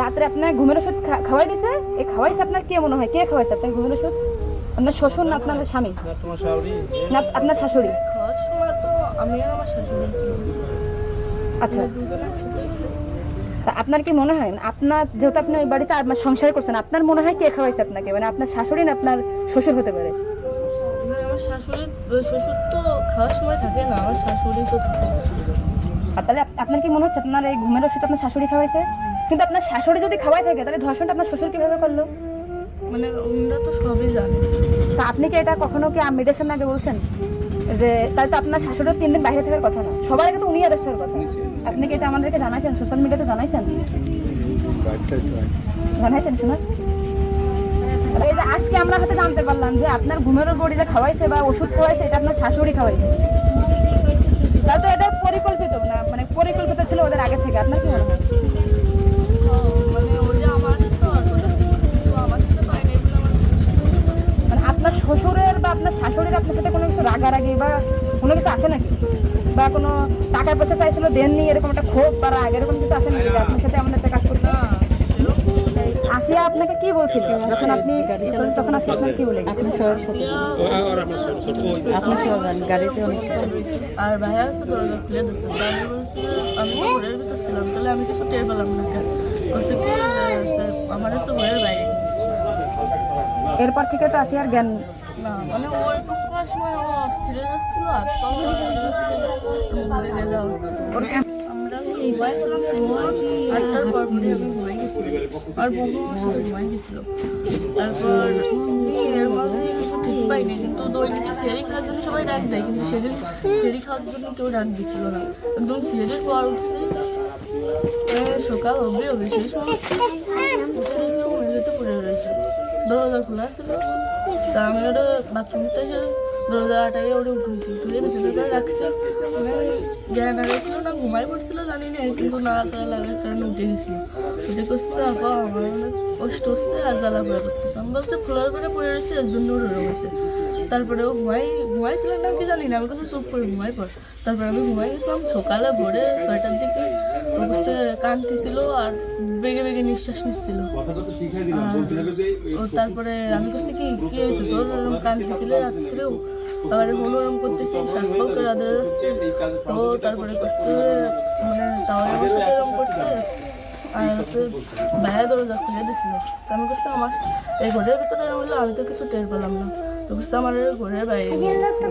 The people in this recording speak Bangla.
রাত্রে আপনার ঘুমের ওষুধ খা- খাওয়াই দিছে? এই খাওয়াইছে আপনার কে মনে হয়? কে খাওয়াইছে আপনার ঘুমের ওষুধ? আপনার শ্বশুর না আপনার স্বামী? না না আপনার শাশুড়ি। খাওয়ার সময় তো আমি আর আমার শাশুড়ি আচ্ছা। তা আপনার কি মনে হয়? আপনার যেহেতু আপনি ওই বাড়িতে আপনার সংসার করছেন আপনার মনে হয় কে খাওয়াইছে আপনাকে? মানে আপনার শাশুড়ি না আপনার শ্বশুর হতে পারে? আমার শাশুড়ি শ্বশুর তো খাওয়ার সময় থাকে না আমার শাশুড়ি তো থাকে। তাহলে আপনার কি মনে হচ্ছে আপনার এই ঘুমের ওষুধ আপনার শাশুড়ি খাওয়াইছে? কিন্তু আপনার শাশুড়ি যদি খাওয়াই থাকে তাহলে ধর্ষণটা আপনার শ্বশুর কীভাবে করল? মানে ওনারা তো সবই জানে। তা আপনি কি এটা কখনো কি মিডিয়ার সামনে আগে বলছেন? যে তাহলে তো আপনার শাশুড়ির তিন দিন বাইরে থাকার কথা না। সবার আগে তো উনি অ্যারেস্ট হওয়ার কথা। আপনি কি এটা আমাদেরকে জানাইছেন? সোশ্যাল মিডিয়াতে জানাইছেন? জানাইছেন শোনা এই যে আজকে আমরা হাতে জানতে পারলাম যে আপনার ঘুমের বড়ি যে খাওয়াইছে বা ওষুধ খাওয়াইছে এটা আপনার শাশুড়ি খাওয়াইছে। তাহলে তো এটা পরিকল্পিত না মানে পরিকল্পিত ছিল ওদের আগে থেকে। আপনার কি মনে হয়? শ্বশুরের বা আপনার শাশুড়ির আপনার সাথে কোনো কিছু রাগারাগি বা কোনো কিছু আছে নাকি? বা কোনো টাকা পয়সা চাইছিল দেননি এরকম একটা ক্ষোভ বা রাগ এরকম কিছু আছে নাকি আপনার সাথে আমাদের একটা কাজ করতে আসিয়া আপনাকে কি বলছিল? যখন আপনি তখন আসিয়া আপনার কি বলে গেছে আপনি সবাই গাড়িতে অনেক আর ভাইয়া আছে দরজা খুলে দিচ্ছে আমি বলছি আমি ঘরের ভিতর ছিলাম তাহলে আমি কিছু টের পেলাম না বলছে কি? আমার হচ্ছে ঘরের বাইরে এরপর থেকে তো আসিয়ার জ্ঞান না মানে ওর করার সময় ও অস্থির যাচ্ছিল আর যাওয়া আমরা ঘুমাইছিলাম আটটার পর পরে আমি ঘুমাই গেছিলাম। আর বন্ধু আমার সাথে ঘুমাই গেছিল। তারপর এর মধ্যে কিছু ঠিক পাইনি কিন্তু দৈনিকে সেরি খাওয়ার জন্য সবাই ডাক দেয় কিন্তু সেদিন সেরি খাওয়ার জন্য কেউ ডাক দিছিল না। একদম সেরির পর উঠছি সকাল হবে হবে সেই সময় উঠে দেখি ও মেঝেতে পড়ে রয়েছে। দরজা খোলা ছিল তা আমি ওটা বাথরুমতে এসে দরজা ওটা উঠেছি তুলে বিছানা করে রাখছে। জ্ঞান হারিয়েছিল না ঘুমাই পড়ছিল, জানি না কিন্তু নাড়াচাড়া লাগার কারণে উঠে গেছিল। উঠে করছে, আপা, আমার অনেক কষ্ট হচ্ছে, আর জ্বালা করে করতেছে। আমি ভাবছি ফ্লোর করে পড়ে রয়েছে, এর জন্য উঠে রয়েছে। তারপরে ও ঘুমাই ঘুমাইছিল না কি জানি না আমি কাছে চুপ করে ঘুমাই পর। তারপরে আমি ঘুমাই গেছিলাম সকালে ভোরে ছয়টার দিকে বসে কাঁদতেছিল আর বেগে বেগে নিঃশ্বাস নিচ্ছিল। ও তারপরে আমি করছি কি কি হয়েছে? তোর ওরকম কাঁদতেছিলে রাত্রেও? আবার হলো ওরকম করতেছি করে রাধে যাচ্ছে তো তারপরে করছে মানে তাও আমার সাথে এরকম করছে। আর হচ্ছে বাইরে দরজা খুলে দিছিল। তো আমি করছি আমার এই ঘরের ভিতরে হলো আমি তো কিছু টের পেলাম না। তো করছে আমার এই ঘরের বাইরে নিয়ে গেছে।